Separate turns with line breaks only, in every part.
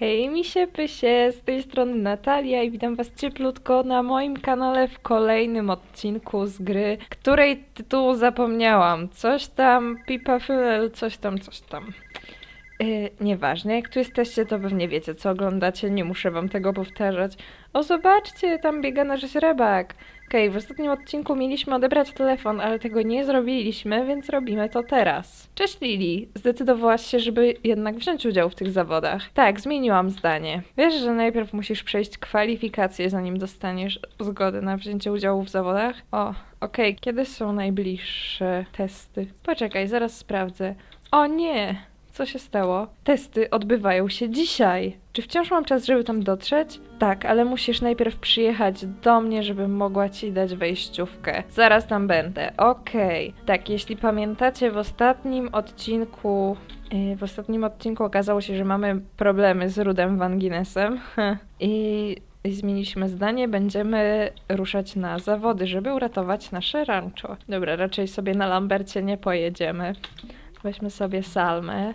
Hej, misie pysie, z tej strony Natalia i witam was cieplutko na moim kanale w kolejnym odcinku z gry, której tytułu zapomniałam. Coś tam, pipa Fylel, coś tam, coś tam. Yy, nieważne, jak tu jesteście, to pewnie wiecie, co oglądacie, nie muszę wam tego powtarzać. O, zobaczcie, tam biega nasz rybak. Okej, w ostatnim odcinku mieliśmy odebrać telefon, ale tego nie zrobiliśmy, więc robimy to teraz. Cześć Lili, zdecydowałaś się, żeby jednak wziąć udział w tych zawodach. Tak, zmieniłam zdanie. Wiesz, że najpierw musisz przejść kwalifikacje, zanim dostaniesz zgodę na wzięcie udziału w zawodach? O, okej, kiedy są najbliższe testy? Poczekaj, zaraz sprawdzę. O nie! Co się stało? Testy odbywają się dzisiaj. Czy wciąż mam czas, żeby tam dotrzeć? Tak, ale musisz najpierw przyjechać do mnie, żebym mogła ci dać wejściówkę. Zaraz tam będę. Okej. Tak, jeśli pamiętacie, w ostatnim odcinku. yy, W ostatnim odcinku okazało się, że mamy problemy z Rudem Van Guinnessem. I zmieniliśmy zdanie, będziemy ruszać na zawody, żeby uratować nasze rancho. Dobra, raczej sobie na Lambercie nie pojedziemy. Weźmy sobie Salmę.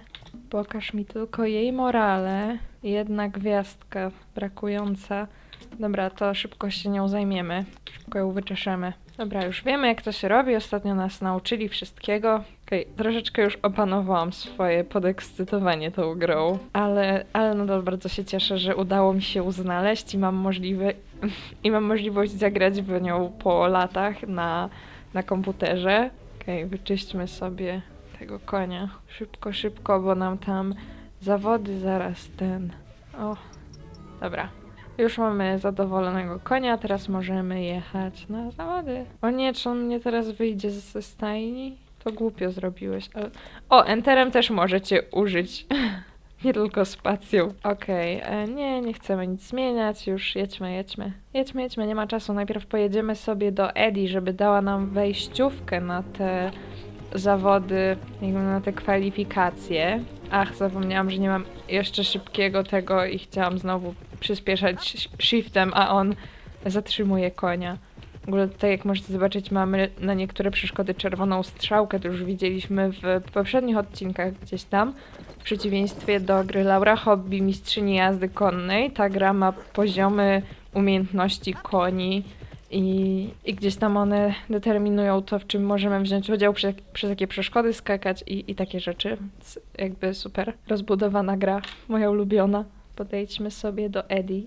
Pokaż mi tylko jej morale. Jedna gwiazdka brakująca. Dobra, to szybko się nią zajmiemy. Szybko ją wyczeszemy. Dobra, już wiemy jak to się robi. Ostatnio nas nauczyli wszystkiego. Okej, troszeczkę już opanowałam swoje podekscytowanie tą grą, ale, ale nadal bardzo się cieszę, że udało mi się znaleźć i mam możliwe, i mam możliwość zagrać w nią po latach na, na komputerze. Okej, wyczyśćmy sobie tego konia. Szybko, szybko, bo nam tam zawody zaraz ten. O, dobra. Już mamy zadowolonego konia, teraz możemy jechać na zawody. O nie, czy on mnie teraz wyjdzie ze stajni? To głupio zrobiłeś, ale... O, enterem też możecie użyć. Nie tylko spacją. Okej, e, nie, nie chcemy nic zmieniać, już jedźmy, jedźmy. Jedźmy, jedźmy, nie ma czasu. Najpierw pojedziemy sobie do Edi, żeby dała nam wejściówkę na te zawody, na te kwalifikacje. Ach, zapomniałam, że nie mam jeszcze szybkiego tego i chciałam znowu przyspieszać sh- shiftem, a on zatrzymuje konia. W ogóle tutaj, jak możecie zobaczyć, mamy na niektóre przeszkody czerwoną strzałkę, to już widzieliśmy w poprzednich odcinkach gdzieś tam. W przeciwieństwie do gry Laura Hobby, mistrzyni jazdy konnej, ta gra ma poziomy umiejętności koni i, i gdzieś tam one determinują to, w czym możemy wziąć udział, przez, przez jakie przeszkody skakać i, i takie rzeczy. Więc jakby super rozbudowana gra, moja ulubiona. Podejdźmy sobie do Eddie.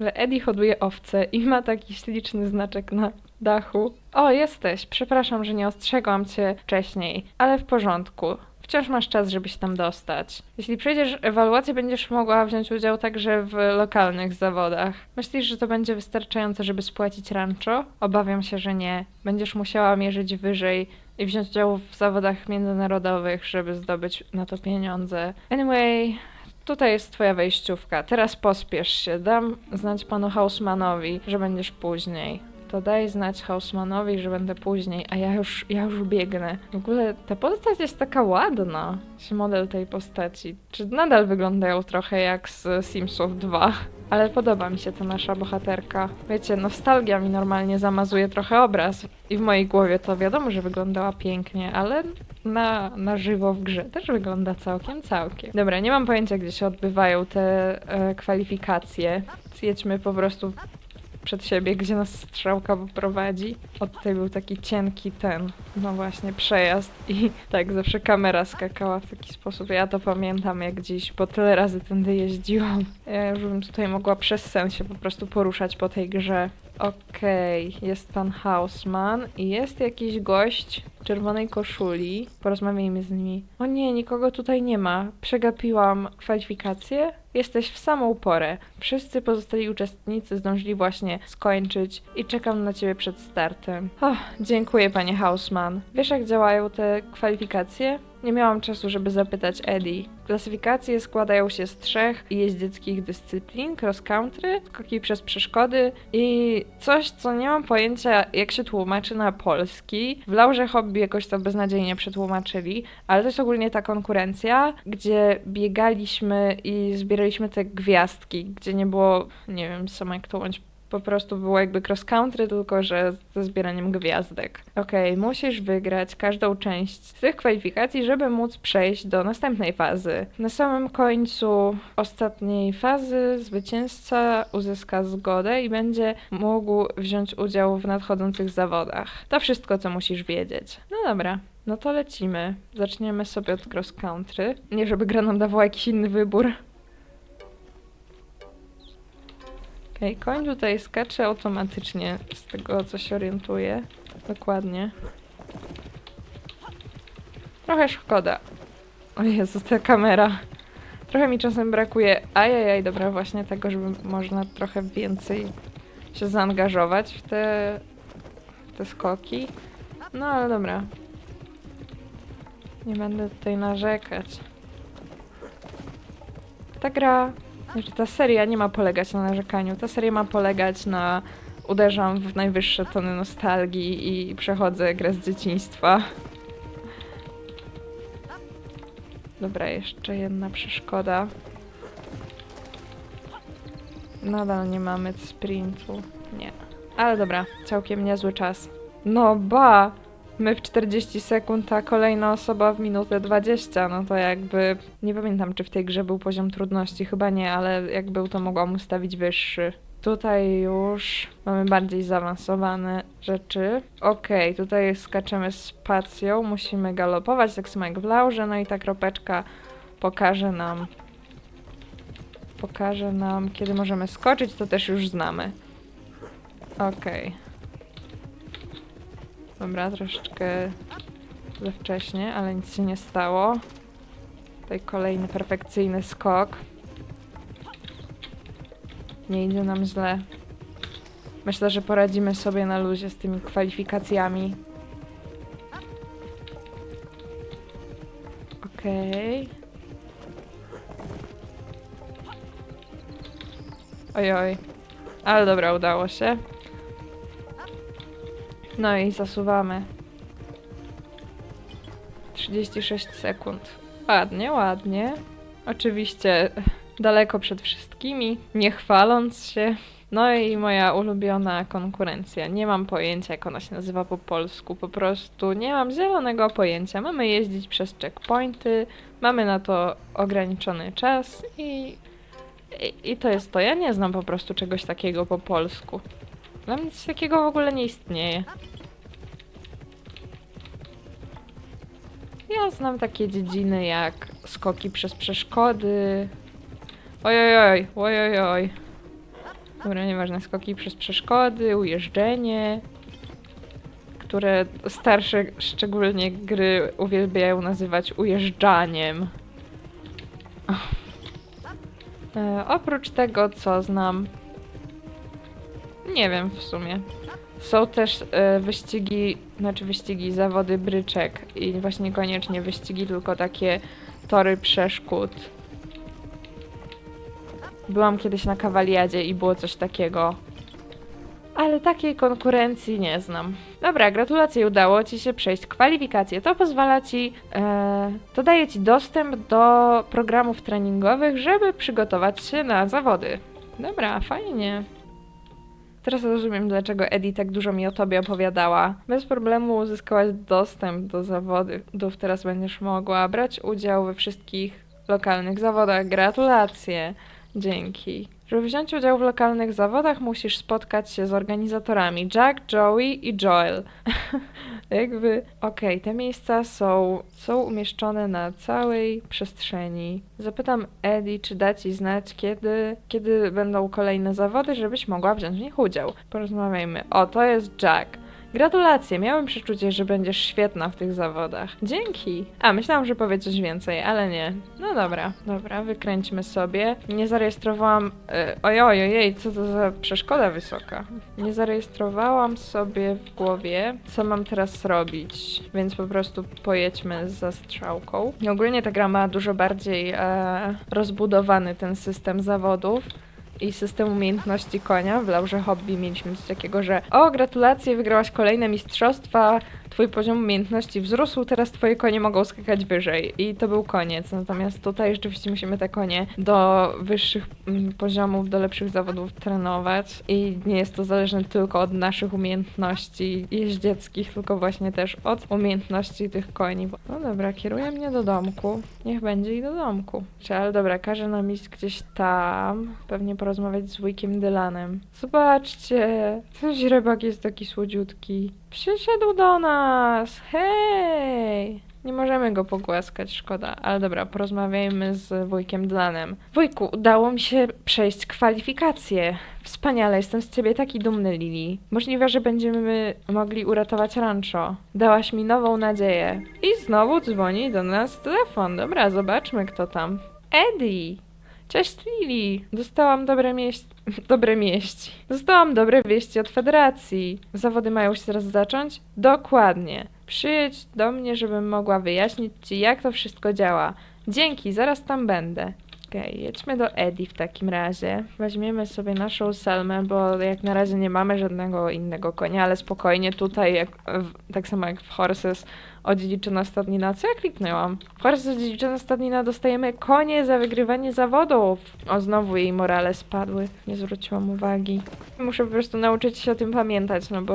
Eddie hoduje owce i ma taki śliczny znaczek na dachu. O, jesteś. Przepraszam, że nie ostrzegłam cię wcześniej, ale w porządku. Wciąż masz czas, żeby się tam dostać. Jeśli przejdziesz ewaluację, będziesz mogła wziąć udział także w lokalnych zawodach. Myślisz, że to będzie wystarczające, żeby spłacić rancho? Obawiam się, że nie. Będziesz musiała mierzyć wyżej i wziąć udział w zawodach międzynarodowych, żeby zdobyć na to pieniądze. Anyway, tutaj jest twoja wejściówka. Teraz pospiesz się. Dam znać panu Hausmanowi, że będziesz później. To daj znać Hausmanowi, że będę później, a ja już, ja już biegnę. W ogóle ta postać jest taka ładna. Model tej postaci. Czy nadal wyglądają trochę jak z Simsów 2? Ale podoba mi się ta nasza bohaterka. Wiecie, nostalgia mi normalnie zamazuje trochę obraz. I w mojej głowie to wiadomo, że wyglądała pięknie, ale na, na żywo w grze też wygląda całkiem, całkiem. Dobra, nie mam pojęcia, gdzie się odbywają te e, kwalifikacje. Zjedźmy po prostu przed siebie, gdzie nas strzałka poprowadzi. Od tutaj był taki cienki ten, no właśnie, przejazd i tak zawsze kamera skakała w taki sposób. Ja to pamiętam jak dziś, bo tyle razy tędy jeździłam. Ja już bym tutaj mogła przez sen się po prostu poruszać po tej grze. Okej, jest pan Hausman i jest jakiś gość w czerwonej koszuli. Porozmawiajmy z nimi. O nie, nikogo tutaj nie ma. Przegapiłam kwalifikacje. Jesteś w samą porę. Wszyscy pozostali uczestnicy zdążyli właśnie skończyć i czekam na ciebie przed startem. Oh, dziękuję, panie Hausman. Wiesz, jak działają te kwalifikacje? Nie miałam czasu, żeby zapytać Eddie. Klasyfikacje składają się z trzech jeździeckich dyscyplin: cross country, skoki przez przeszkody i coś, co nie mam pojęcia, jak się tłumaczy na polski. W Laurze Hobby jakoś to beznadziejnie przetłumaczyli, ale to jest ogólnie ta konkurencja, gdzie biegaliśmy i zbieraliśmy te gwiazdki, gdzie nie było, nie wiem sama jak to ująć, po prostu było jakby cross country, tylko że ze zbieraniem gwiazdek. Okej, musisz wygrać każdą część z tych kwalifikacji, żeby móc przejść do następnej fazy. Na samym końcu ostatniej fazy zwycięzca uzyska zgodę i będzie mógł wziąć udział w nadchodzących zawodach. To wszystko, co musisz wiedzieć. No dobra. No to lecimy. Zaczniemy sobie od cross country. Nie, żeby gra nam dawała jakiś inny wybór. Okej, koń tutaj skacze automatycznie, z tego co się orientuję. Dokładnie. Trochę szkoda. O Jezu, ta kamera. Trochę mi czasem brakuje, ajajaj, dobra, właśnie tego, żeby można trochę więcej się zaangażować w te, w te skoki. No ale dobra. Nie będę tutaj narzekać. Ta gra znaczy, ta seria nie ma polegać na narzekaniu. Ta seria ma polegać na uderzam w najwyższe tony nostalgii i przechodzę grę z dzieciństwa. Dobra, jeszcze jedna przeszkoda. Nadal nie mamy sprintu. Nie. Ale dobra, całkiem niezły czas. No ba! My w 40 sekund, a kolejna osoba w minutę 20. No to jakby. Nie pamiętam, czy w tej grze był poziom trudności. Chyba nie, ale jak był, to mogłam ustawić wyższy. Tutaj już mamy bardziej zaawansowane rzeczy. Okej, tutaj skaczemy spacją, musimy galopować, tak samo jak w laurze, no i ta kropeczka pokaże nam, pokaże nam, kiedy możemy skoczyć, to też już znamy. Okej. Dobra, troszeczkę za wcześnie, ale nic się nie stało. Tutaj kolejny perfekcyjny skok. Nie idzie nam źle. Myślę, że poradzimy sobie na luzie z tymi kwalifikacjami. Okej. Ojoj. Ale dobra, udało się. No i zasuwamy. 36 sekund. Ładnie, ładnie. Oczywiście daleko przed wszystkimi, nie chwaląc się. No i moja ulubiona konkurencja. Nie mam pojęcia, jak ona się nazywa po polsku. Po prostu nie mam zielonego pojęcia. Mamy jeździć przez checkpointy, mamy na to ograniczony czas i, i, i to jest to. Ja nie znam po prostu czegoś takiego po polsku. Dla mnie coś takiego w ogóle nie istnieje. Ja znam takie dziedziny jak skoki przez przeszkody. Ojojoj, ojojoj. Dobra, nieważne, skoki przez przeszkody, ujeżdżenie, które starsze szczególnie gry uwielbiają nazywać ujeżdżaniem. E, oprócz tego, co znam, nie wiem w sumie. Są też e, wyścigi, znaczy wyścigi, zawody bryczek i właśnie niekoniecznie wyścigi, tylko takie tory przeszkód. Byłam kiedyś na kawaliadzie i było coś takiego. Ale takiej konkurencji nie znam. Dobra, gratulacje, udało Ci się przejść kwalifikacje. To pozwala Ci, e, to daje Ci dostęp do programów treningowych, żeby przygotować się na zawody. Dobra, fajnie. Teraz rozumiem, dlaczego Eddie tak dużo mi o tobie opowiadała. Bez problemu uzyskałaś dostęp do zawodów. Teraz będziesz mogła brać udział we wszystkich lokalnych zawodach. Gratulacje. Dzięki. Żeby wziąć udział w lokalnych zawodach, musisz spotkać się z organizatorami Jack, Joey i Joel. Jakby, okej, te miejsca są, są umieszczone na całej przestrzeni. Zapytam Eddie, czy da ci znać, kiedy, kiedy będą kolejne zawody, żebyś mogła wziąć w nich udział. Porozmawiajmy. O, to jest Jack. Gratulacje, miałem przeczucie, że będziesz świetna w tych zawodach. Dzięki. A, myślałam, że powie coś więcej, ale nie. No dobra, dobra, wykręćmy sobie. Nie zarejestrowałam... Yy, ojoj, ojej, co to za przeszkoda wysoka. Nie zarejestrowałam sobie w głowie, co mam teraz robić, więc po prostu pojedźmy za strzałką. Ogólnie ta gra ma dużo bardziej e, rozbudowany ten system zawodów i system umiejętności konia. W Laurze Hobby mieliśmy coś takiego, że o, gratulacje, wygrałaś kolejne mistrzostwa, twój poziom umiejętności wzrósł, teraz twoje konie mogą skakać wyżej. I to był koniec. Natomiast tutaj rzeczywiście musimy te konie do wyższych mm, poziomów, do lepszych zawodów trenować. I nie jest to zależne tylko od naszych umiejętności jeździeckich, tylko właśnie też od umiejętności tych koni. No dobra, kieruje mnie do domku. Niech będzie i do domku. Ale dobra, każe nam iść gdzieś tam. Pewnie porozmawiać z wujkiem Dylanem. Zobaczcie, ten źrebak jest taki słodziutki. Przyszedł do nas! Hej! Nie możemy go pogłaskać, szkoda. Ale dobra, porozmawiajmy z wujkiem Dylanem. Wujku, udało mi się przejść kwalifikacje. Wspaniale, jestem z ciebie taki dumny, Lili. Możliwe, że będziemy mogli uratować rancho. Dałaś mi nową nadzieję. I znowu dzwoni do nas telefon. Dobra, zobaczmy, kto tam. Eddie! Cześć Lili! Dostałam dobre mieści. Dobre mieści. Dostałam dobre wieści od Federacji. Zawody mają się zaraz zacząć? Dokładnie. Przyjedź do mnie, żebym mogła wyjaśnić ci, jak to wszystko działa. Dzięki, zaraz tam będę. Okej, jedźmy do Eddie w takim razie. Weźmiemy sobie naszą Selmę, bo jak na razie nie mamy żadnego innego konia, ale spokojnie tutaj, jak, w, tak samo jak w Horses, odziedziczono stadnina. Co ja kliknęłam? W Horses odziedziczono stadnina dostajemy konie za wygrywanie zawodów. O, znowu jej morale spadły. Nie zwróciłam uwagi. Muszę po prostu nauczyć się o tym pamiętać, no bo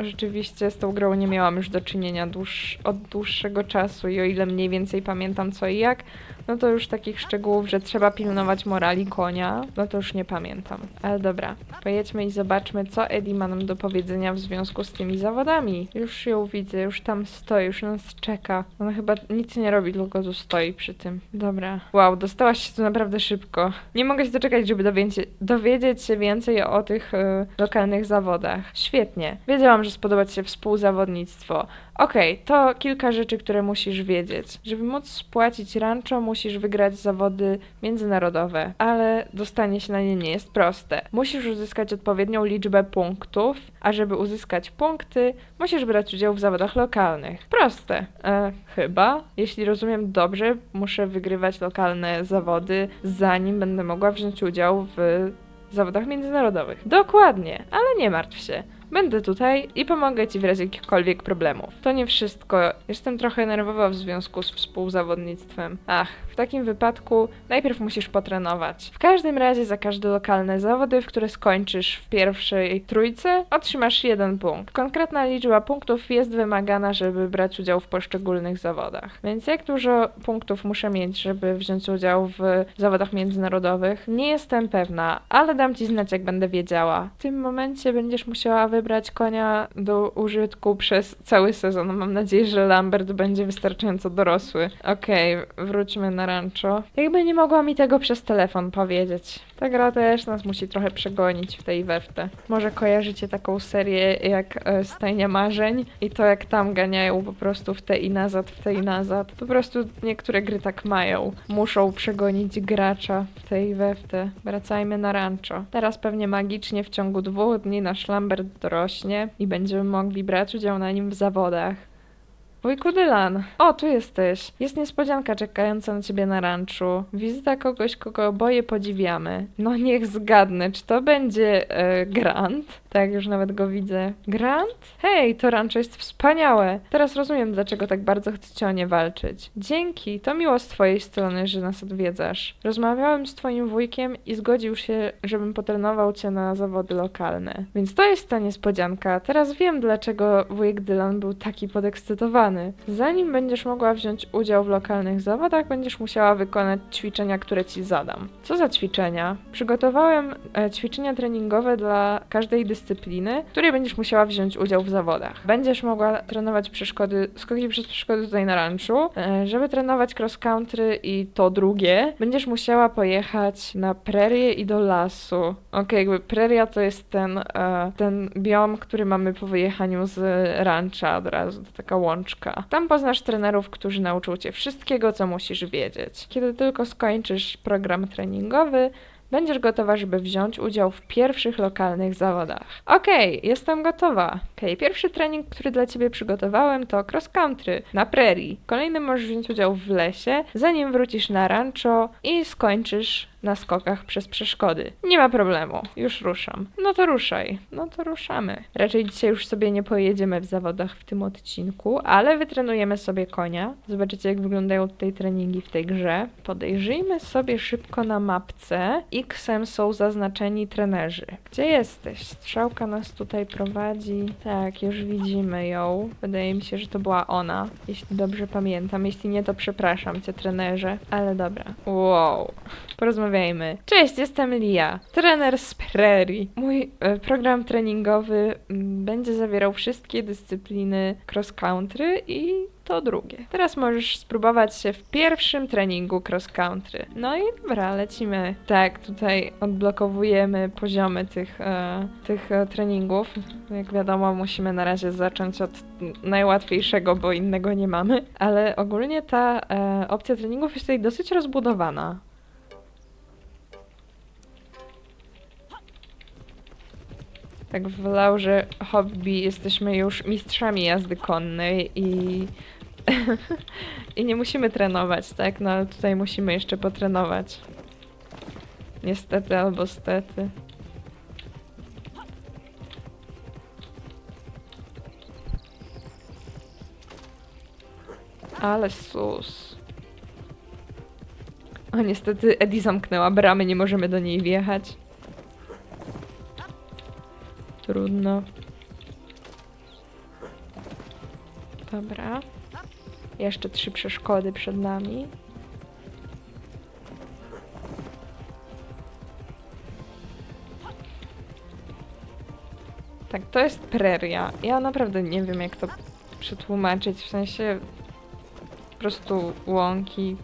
rzeczywiście z tą grą nie miałam już do czynienia dłuż, od dłuższego czasu i o ile mniej więcej pamiętam co i jak, no to już takich szczegółów, że trzeba pilnować morali konia, no to już nie pamiętam. Ale dobra, pojedźmy i zobaczmy, co Eddie ma nam do powiedzenia w związku z tymi zawodami. Już ją widzę, już tam stoi, już nas czeka. Ona chyba nic nie robi, tylko tu stoi przy tym. Dobra. Wow, dostałaś się tu naprawdę szybko. Nie mogę się doczekać, żeby dowiedzieć, dowiedzieć się więcej o tych y, lokalnych zawodach. Świetnie. Wiedziałam, że spodoba Ci się współzawodnictwo. Okej, to kilka rzeczy, które musisz wiedzieć. Żeby móc spłacić rancho, musisz wygrać zawody międzynarodowe, ale dostanie się na nie nie jest proste. Musisz uzyskać odpowiednią liczbę punktów, a żeby uzyskać punkty, musisz brać udział w zawodach lokalnych. Proste. E, chyba. Jeśli rozumiem dobrze, muszę wygrywać lokalne zawody, zanim będę mogła wziąć udział w zawodach międzynarodowych. Dokładnie, ale nie martw się. Będę tutaj i pomogę Ci w razie jakichkolwiek problemów. To nie wszystko. Jestem trochę nerwowa w związku z współzawodnictwem. Ach, w takim wypadku najpierw musisz potrenować. W każdym razie za każde lokalne zawody, w które skończysz w pierwszej trójce, otrzymasz jeden punkt. Konkretna liczba punktów jest wymagana, żeby brać udział w poszczególnych zawodach. Więc jak dużo punktów muszę mieć, żeby wziąć udział w zawodach międzynarodowych? Nie jestem pewna, ale dam Ci znać, jak będę wiedziała. W tym momencie będziesz musiała wybrać konia do użytku przez cały sezon. Mam nadzieję, że Lambert będzie wystarczająco dorosły. Okej, wróćmy na rancho. Jakby nie mogła mi tego przez telefon powiedzieć. Ta gra też nas musi trochę przegonić w tej weftę. Może kojarzycie taką serię jak e, Stajnia Marzeń i to jak tam ganiają po prostu w te i nazad, w te i nazad. Po prostu niektóre gry tak mają. Muszą przegonić gracza w tej weftę. Wracajmy na rancho. Teraz pewnie magicznie w ciągu dwóch dni nasz Lambert dorośnie i będziemy mogli brać udział na nim w zawodach. Wujku Dylan, o, tu jesteś. Jest niespodzianka czekająca na ciebie na ranczu. Wizyta kogoś, kogo oboje podziwiamy. No niech zgadnę, czy to będzie e, Grant? Tak, już nawet go widzę. Grant? Hej, to rancho jest wspaniałe. Teraz rozumiem, dlaczego tak bardzo chcecie o nie walczyć. Dzięki, to miło z twojej strony, że nas odwiedzasz. Rozmawiałem z twoim wujkiem i zgodził się, żebym potrenował cię na zawody lokalne. Więc to jest ta niespodzianka. Teraz wiem, dlaczego wujek Dylan był taki podekscytowany. Zanim będziesz mogła wziąć udział w lokalnych zawodach, będziesz musiała wykonać ćwiczenia, które ci zadam. Co za ćwiczenia? Przygotowałem e, ćwiczenia treningowe dla każdej dyscypliny, w której będziesz musiała wziąć udział w zawodach. Będziesz mogła trenować przeszkody, skoki przez przeszkody tutaj na ranczu. E, żeby trenować cross country i to drugie, będziesz musiała pojechać na prerię i do lasu. Okej, jakby preria to jest ten, e, ten biom, który mamy po wyjechaniu z rancha od razu, to taka łączka. Tam poznasz trenerów, którzy nauczą cię wszystkiego, co musisz wiedzieć. Kiedy tylko skończysz program treningowy, będziesz gotowa, żeby wziąć udział w pierwszych lokalnych zawodach. Okej, jestem gotowa. Okej, pierwszy trening, który dla ciebie przygotowałem to cross country na prairie. Kolejny możesz wziąć udział w lesie, zanim wrócisz na rancho i skończysz na skokach przez przeszkody. Nie ma problemu, już ruszam. No to ruszaj, no to ruszamy. Raczej dzisiaj już sobie nie pojedziemy w zawodach w tym odcinku, ale wytrenujemy sobie konia. Zobaczycie, jak wyglądają tutaj treningi w tej grze. Podejrzyjmy sobie szybko na mapce. X-em są zaznaczeni trenerzy. Gdzie jesteś? Strzałka nas tutaj prowadzi. Tak, już widzimy ją. Wydaje mi się, że to była ona, jeśli dobrze pamiętam. Jeśli nie, to przepraszam cię, trenerze. Ale dobra. Wow. Porozmawiajmy. Cześć, jestem Lia, trener z Prairie. Mój e, program treningowy mm, będzie zawierał wszystkie dyscypliny cross country i to drugie. Teraz możesz spróbować się w pierwszym treningu cross country. No i dobra, lecimy. Tak, tutaj odblokowujemy poziomy tych, e, tych e, treningów. Jak wiadomo, musimy na razie zacząć od najłatwiejszego, bo innego nie mamy. Ale ogólnie ta e, opcja treningów jest tutaj dosyć rozbudowana. Tak w Laurze Hobby jesteśmy już mistrzami jazdy konnej i i nie musimy trenować, tak? No ale tutaj musimy jeszcze potrenować. Niestety albo stety. Ale sus. O, niestety Eddie zamknęła bramy, nie możemy do niej wjechać. Trudno. Dobra. Jeszcze trzy przeszkody przed nami. Tak, to jest preria. Ja naprawdę nie wiem, jak to przetłumaczyć. W sensie po prostu łąki.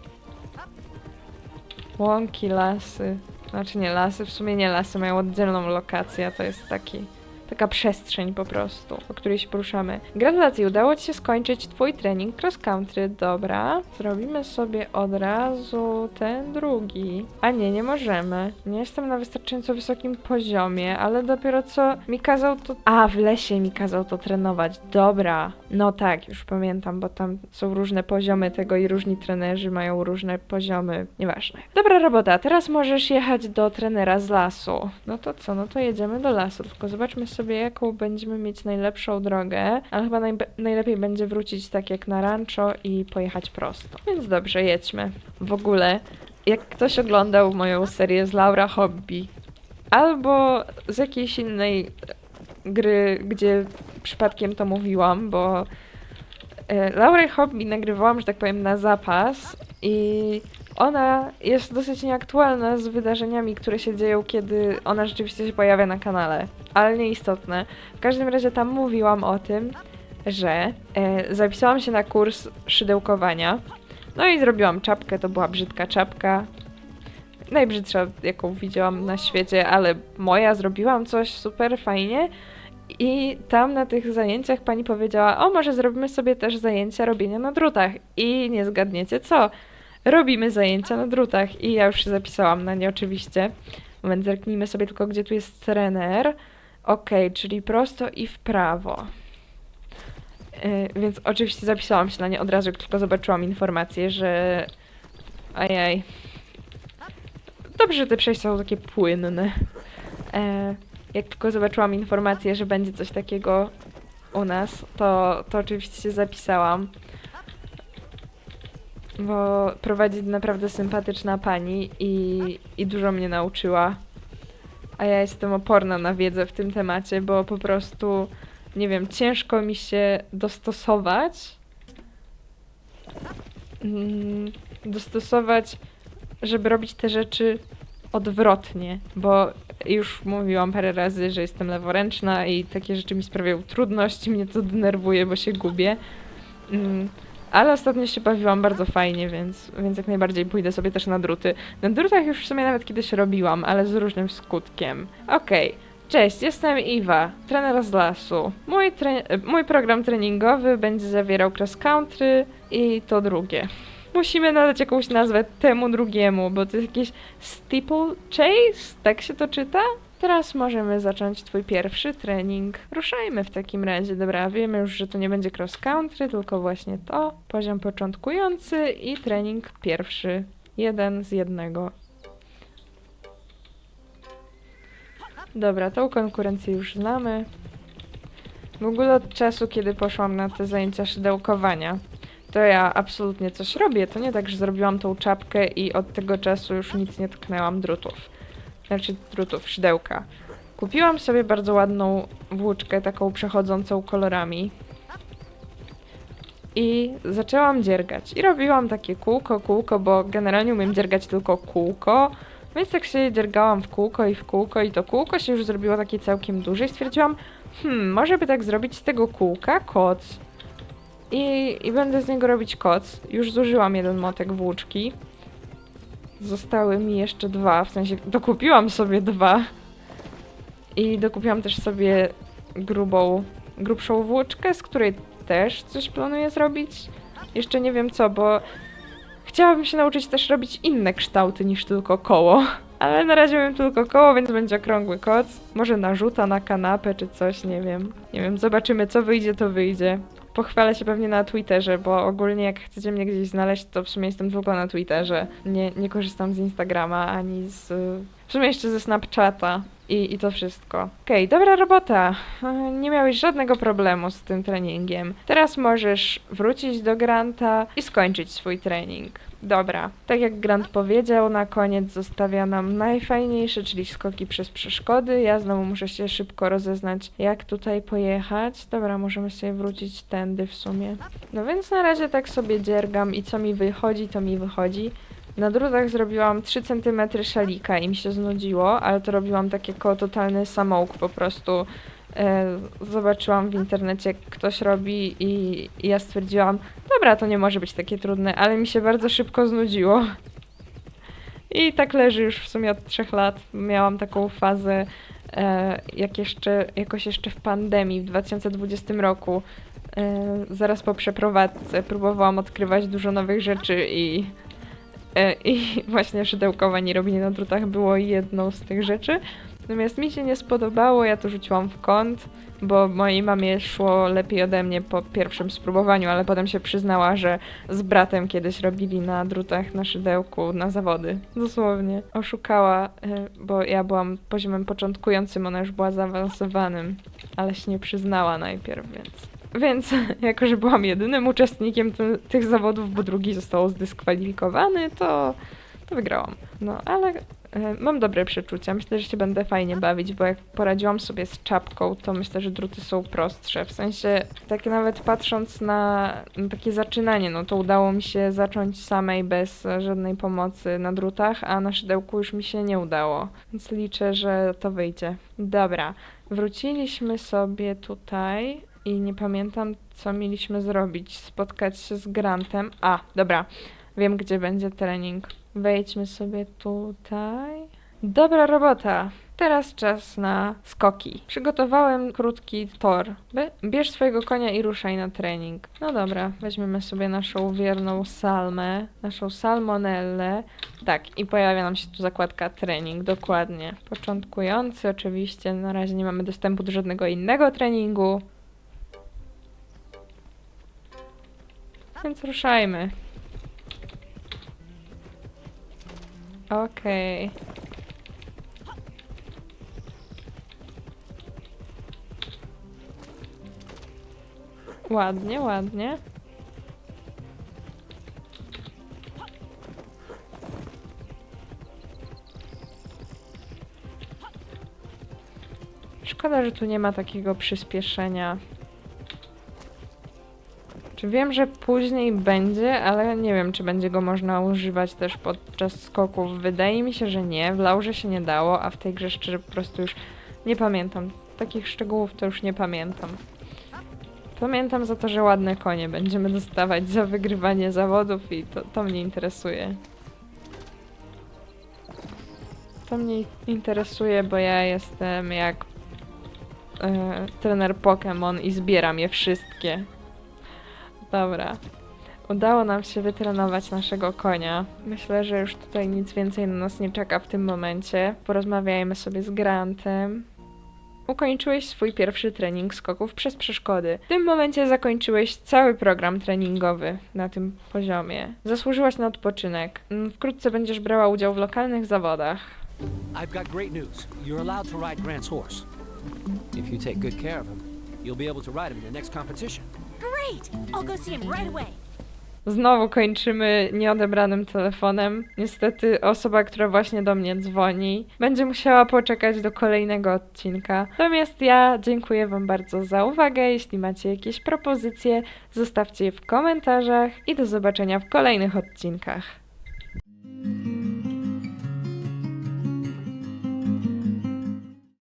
Łąki, lasy. Znaczy nie lasy, w sumie nie lasy, mają oddzielną lokację, to jest taki taka przestrzeń po prostu, po której się poruszamy. Gratulacje, udało Ci się skończyć Twój trening cross country. Dobra, zrobimy sobie od razu ten drugi. A nie, nie możemy. Nie jestem na wystarczająco wysokim poziomie, ale dopiero co mi kazał to... A, w lesie mi kazał to trenować. Dobra. No tak, już pamiętam, bo tam są różne poziomy tego i różni trenerzy mają różne poziomy. Nieważne. Dobra robota, teraz możesz jechać do trenera z lasu. No to co, no to jedziemy do lasu, tylko zobaczmy sobie, jaką będziemy mieć najlepszą drogę, ale chyba najlepiej będzie wrócić tak jak na rancho i pojechać prosto. Więc dobrze, jedźmy. W ogóle, jak ktoś oglądał moją serię z Laura Hobby, albo z jakiejś innej gry, gdzie przypadkiem to mówiłam, bo e, Laura Hobby nagrywałam, że tak powiem, na zapas i ona jest dosyć nieaktualna z wydarzeniami, które się dzieją, kiedy ona rzeczywiście się pojawia na kanale, ale nieistotne. W każdym razie tam mówiłam o tym, że e, zapisałam się na kurs szydełkowania. No i zrobiłam czapkę, to była brzydka czapka. Najbrzydsza, jaką widziałam na świecie, ale moja, zrobiłam coś super fajnie. I tam na tych zajęciach pani powiedziała: O, może zrobimy sobie też zajęcia robienia na drutach. I nie zgadniecie co? Robimy zajęcia na drutach. I ja już się zapisałam na nie oczywiście. Moment, zerknijmy sobie tylko, gdzie tu jest trener. Okej, czyli prosto i w prawo. Yy, więc oczywiście zapisałam się na nie od razu, jak tylko zobaczyłam informację, że. Ajaj. Dobrze, że te przejścia są takie płynne. E, jak tylko zobaczyłam informację, że będzie coś takiego u nas, to, to oczywiście się zapisałam. Bo prowadzi naprawdę sympatyczna pani i, i dużo mnie nauczyła. A ja jestem oporna na wiedzę w tym temacie, bo po prostu, nie wiem, ciężko mi się dostosować. Mm, dostosować, żeby robić te rzeczy odwrotnie, bo już mówiłam parę razy, że jestem leworęczna i takie rzeczy mi sprawiają trudności, mnie to denerwuje, bo się gubię. Mm, ale ostatnio się bawiłam bardzo fajnie, więc, więc jak najbardziej pójdę sobie też na druty. Na drutach już w sumie nawet kiedyś robiłam, ale z różnym skutkiem. Okej. Cześć, jestem Iwa, trener z lasu. Mój, mój program treningowy będzie zawierał cross country i to drugie. Musimy nadać jakąś nazwę temu drugiemu, bo to jest jakiś steeple chase? Tak się to czyta? Teraz możemy zacząć twój pierwszy trening. Ruszajmy w takim razie. Dobra, wiemy już, że to nie będzie cross country, tylko właśnie to. Poziom początkujący i trening pierwszy. Jeden z jednego. Dobra, tą konkurencję już znamy. W ogóle od czasu, kiedy poszłam na te zajęcia szydełkowania, to ja absolutnie coś robię. To nie tak, że zrobiłam tą czapkę i od tego czasu już nic nie tknęłam drutów. Znaczy drutów, szydełka. Kupiłam sobie bardzo ładną włóczkę, taką przechodzącą kolorami. I zaczęłam dziergać. I robiłam takie kółko, kółko, bo generalnie umiem dziergać tylko kółko. Więc tak się dziergałam w kółko i w kółko i to kółko się już zrobiło takie całkiem duże i stwierdziłam, hmm, może by tak zrobić z tego kółka koc. I, I będę z niego robić koc. Już zużyłam jeden motek włóczki. Zostały mi jeszcze dwa, w sensie dokupiłam sobie dwa. I dokupiłam też sobie grubą, grubszą włóczkę, z której też coś planuję zrobić. Jeszcze nie wiem co, bo chciałabym się nauczyć też robić inne kształty niż tylko koło. Ale na razie mam tylko koło, więc będzie okrągły koc. Może narzuta na kanapę czy coś, nie wiem. Nie wiem, zobaczymy co wyjdzie, to wyjdzie. Pochwalę się pewnie na Twitterze, bo ogólnie jak chcecie mnie gdzieś znaleźć, to w sumie jestem tylko na Twitterze. Nie, nie korzystam z Instagrama ani z... W sumie jeszcze ze Snapchata. I, I to wszystko. Okej, dobra robota. E, Nie miałeś żadnego problemu z tym treningiem. Teraz możesz wrócić do Granta i skończyć swój trening. Dobra, tak jak Grant powiedział, na koniec zostawia nam najfajniejsze, czyli skoki przez przeszkody. Ja znowu muszę się szybko rozeznać, jak tutaj pojechać. Dobra, możemy sobie wrócić tędy w sumie. No więc na razie tak sobie dziergam i co mi wychodzi, to mi wychodzi. Na drutach zrobiłam 3 cm szalika i mi się znudziło, ale to robiłam tak jako totalny samouk po prostu. E, zobaczyłam w internecie, ktoś robi i, i ja stwierdziłam, dobra, to nie może być takie trudne, ale mi się bardzo szybko znudziło. I tak leży już w sumie od trzech lat. Miałam taką fazę, e, jak jeszcze, jakoś jeszcze w pandemii w 2020 roku. E, zaraz po przeprowadzce próbowałam odkrywać dużo nowych rzeczy i I właśnie szydełkowanie robienie na drutach było jedną z tych rzeczy. Natomiast mi się nie spodobało, ja to rzuciłam w kąt, bo mojej mamie szło lepiej ode mnie po pierwszym spróbowaniu, ale potem się przyznała, że z bratem kiedyś robili na drutach na szydełku na zawody. Dosłownie. Oszukała, e, bo ja byłam poziomem początkującym, ona już była zaawansowanym, ale się nie przyznała najpierw, więc... Więc, jako że byłam jedynym uczestnikiem ty- tych zawodów, bo drugi został zdyskwalifikowany, to, to wygrałam. No, ale mam dobre przeczucia. Myślę, że się będę fajnie bawić, bo jak poradziłam sobie z czapką, to myślę, że druty są prostsze. W sensie, tak nawet patrząc na, na takie zaczynanie, no to udało mi się zacząć samej bez e, żadnej pomocy na drutach, a na szydełku już mi się nie udało. Więc liczę, że to wyjdzie. Dobra, wróciliśmy sobie tutaj i nie pamiętam, co mieliśmy zrobić. Spotkać się z Grantem. A, dobra, wiem, gdzie będzie trening. Wejdźmy sobie tutaj. Dobra robota. Teraz czas na skoki. Przygotowałem krótki tor. Bierz swojego konia i ruszaj na trening. No dobra, weźmiemy sobie naszą wierną salmę, naszą salmonellę. Tak, i pojawia nam się tu zakładka trening, dokładnie. Początkujący, oczywiście, na razie nie mamy dostępu do żadnego innego treningu. Więc ruszajmy. Okej. Ładnie, ładnie. Szkoda, że tu nie ma takiego przyspieszenia. Czy wiem, że później będzie, ale nie wiem, czy będzie go można używać też podczas skoków. Wydaje mi się, że nie. W Laurze się nie dało, a w tej grze szczerze po prostu już nie pamiętam. Takich szczegółów to już nie pamiętam. Pamiętam za to, że ładne konie będziemy dostawać za wygrywanie zawodów i to, to mnie interesuje. To mnie interesuje, bo ja jestem jak e, trener Pokémon i zbieram je wszystkie. Dobra. Udało nam się wytrenować naszego konia. Myślę, że już tutaj nic więcej na nas nie czeka w tym momencie. Porozmawiajmy sobie z Grantem. Ukończyłeś swój pierwszy trening skoków przez przeszkody. W tym momencie zakończyłeś cały program treningowy na tym poziomie. Zasłużyłaś na odpoczynek. Mm, Wkrótce będziesz brała udział w lokalnych zawodach.
I've got great news. You're allowed to ride Grant's horse. If you take good care of him, you'll be able to ride him in the next competition.
Znowu kończymy nieodebranym telefonem. Niestety osoba, która właśnie do mnie dzwoni, będzie musiała poczekać do kolejnego odcinka. Natomiast ja dziękuję Wam bardzo za uwagę. Jeśli macie jakieś propozycje, zostawcie je w komentarzach i do zobaczenia w kolejnych odcinkach.